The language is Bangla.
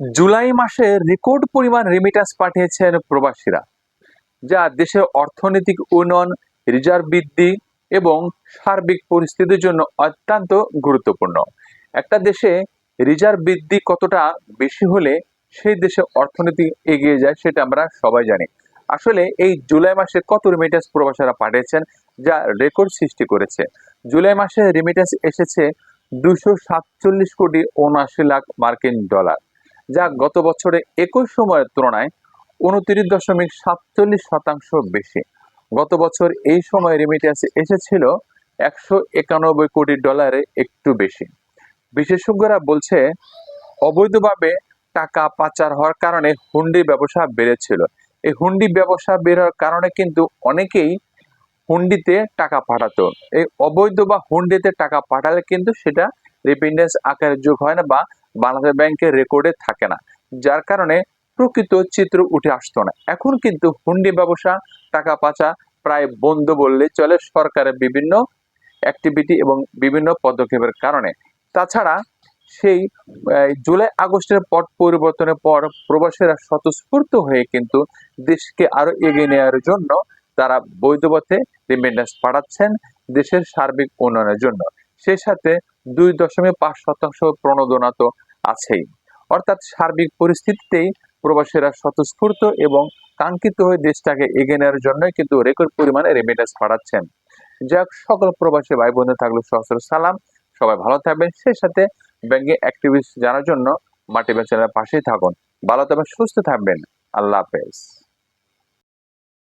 জুলাই মাসে রেকর্ড পরিমাণ রেমিটেন্স পাঠিয়েছেন প্রবাসীরা, যা দেশের অর্থনৈতিক উন্নয়ন রিজার্ভ বৃদ্ধি এবং সার্বিক পরিস্থিতির জন্য অত্যন্ত গুরুত্বপূর্ণ। একটা দেশে রিজার্ভ বৃদ্ধি কতটা বেশি হলে সেই দেশে অর্থনীতি এগিয়ে যায় সেটা আমরা সবাই জানি। আসলে এই জুলাই মাসে কত রেমিটেন্স প্রবাসীরা পাঠিয়েছেন যা রেকর্ড সৃষ্টি করেছে? জুলাই মাসে রেমিটেন্স এসেছে দুশো সাতচল্লিশ কোটি উনআশি লাখ মার্কিন ডলার। যা গত বছরে একই সময়ের তুলনায় উনত্রিশ দশমিক সাতচল্লিশ শতাংশ বেশি। গত বছর এই সময় রেমিটেন্স এসেছিল একশো একানব্বই কোটি ডলারে একটু বেশি। বিশেষজ্ঞরা বলছে, অবৈধভাবে টাকা পাচার হওয়ার কারণে হুন্ডি ব্যবসা বেড়েছিল। এই হুন্ডি ব্যবসা বের কারণে কিন্তু অনেকেই হুন্ডিতে টাকা পাঠাতো। এই অবৈধ বা হুন্ডিতে টাকা পাঠালে কিন্তু সেটা রিপিন্ডেন্স আকারে যোগ হয় না বা বাংলাদেশ ব্যাংকের রেকর্ডে থাকে না, যার কারণে প্রকৃত চিত্র উঠে আসতো না। এখন কিন্তু হুন্ডি ব্যবসা, টাকা পাচা প্রায় বন্ধ বললে চলে সরকারের বিভিন্ন অ্যাক্টিভিটি এবং বিভিন্ন পদক্ষেপের কারণে। তাছাড়া সেই জুলাই আগস্টের পট পরিবর্তনের পর প্রবাসীরা স্বতঃস্ফূর্ত হয়ে কিন্তু দেশকে আরও এগিয়ে নেওয়ার জন্য তারা বৈধ পথে রিমেন্ডেন্স পাঠাচ্ছেন দেশের সার্বিক উন্নয়নের জন্য। সেই সাথে দুই দশমিক পাঁচ শতাংশ প্রণোদনা তো আছেই। অর্থাৎ সার্বিক পরিস্থিতিতেই প্রবাসীরা স্বতঃস্ফূর্ত এবং কাঙ্ক্ষিত হয়ে দেশটাকে এগিয়ে নেওয়ার জন্য কিন্তু রেকর্ড পরিমাণে রেমিটেন্স পাঠাচ্ছেন। যাক সকল প্রবাসী ভাই বোনদের থাকল সহস্র সালাম। সবাই ভালো থাকবেন। সেই সাথে ব্যাংকে অ্যাক্টিভিস্ট জানার জন্য মাটি চ্যানেলের পাশেই থাকুন। ভালো থাকবেন, সুস্থ থাকবেন। আল্লাহ হাফেজ।